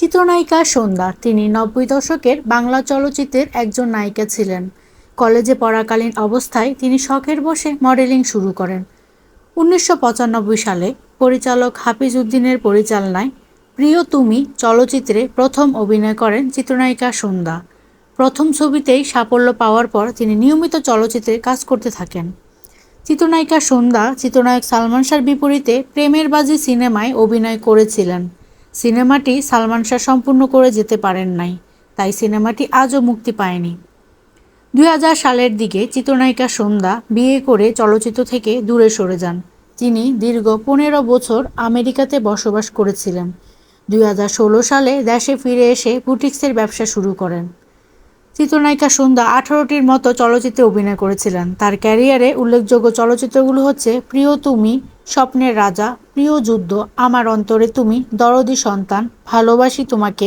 চিত্রনায়িকা সন্ধ্যা। তিনি নব্বই দশকের বাংলা চলচ্চিত্রের একজন নায়িকা ছিলেন। কলেজে পড়াকালীন অবস্থায় তিনি শখের বসে মডেলিং শুরু করেন। উনিশশো পঁচানব্বই সালে পরিচালক হাফিজ উদ্দিনের পরিচালনায় প্রিয় তুমি চলচ্চিত্রে প্রথম অভিনয় করেন চিত্রনায়িকা সন্ধ্যা। প্রথম ছবিতেই সাফল্য পাওয়ার পর তিনি নিয়মিত চলচ্চিত্রে কাজ করতে থাকেন। চিত্রনায়িকা সন্ধ্যা, চিত্রনায়ক সালমান শাহর বিপরীতে প্রেমের বাজি সিনেমায় অভিনয় করেছিলেন। সিনেমাটি সালমান শাহ সম্পূর্ণ করে যেতে পারেন নাই, তাই সিনেমাটি আজও মুক্তি পায়নি। দুই হাজার সালের দিকে চিত্রনায়িকা সন্ধ্যা বিয়ে করে চলচ্চিত্র থেকে দূরে সরে যান। তিনি দীর্ঘ পনেরো বছর আমেরিকাতে বসবাস করেছিলেন। দুই হাজার ষোলো সালে দেশে ফিরে এসে বুটিক্সের ব্যবসা শুরু করেন। চিত্রনায়িকা সন্ধ্যা আঠারোটির মতো চলচ্চিত্রে অভিনয় করেছিলেন। তার ক্যারিয়ারে উল্লেখযোগ্য চলচ্চিত্রগুলো হচ্ছে প্রিয় তুমি, স্বপ্নের রাজা, প্রিয় যুদ্ধ, আমার অন্তরে তুমি, দরদি সন্তান, ভালোবাসি তোমাকে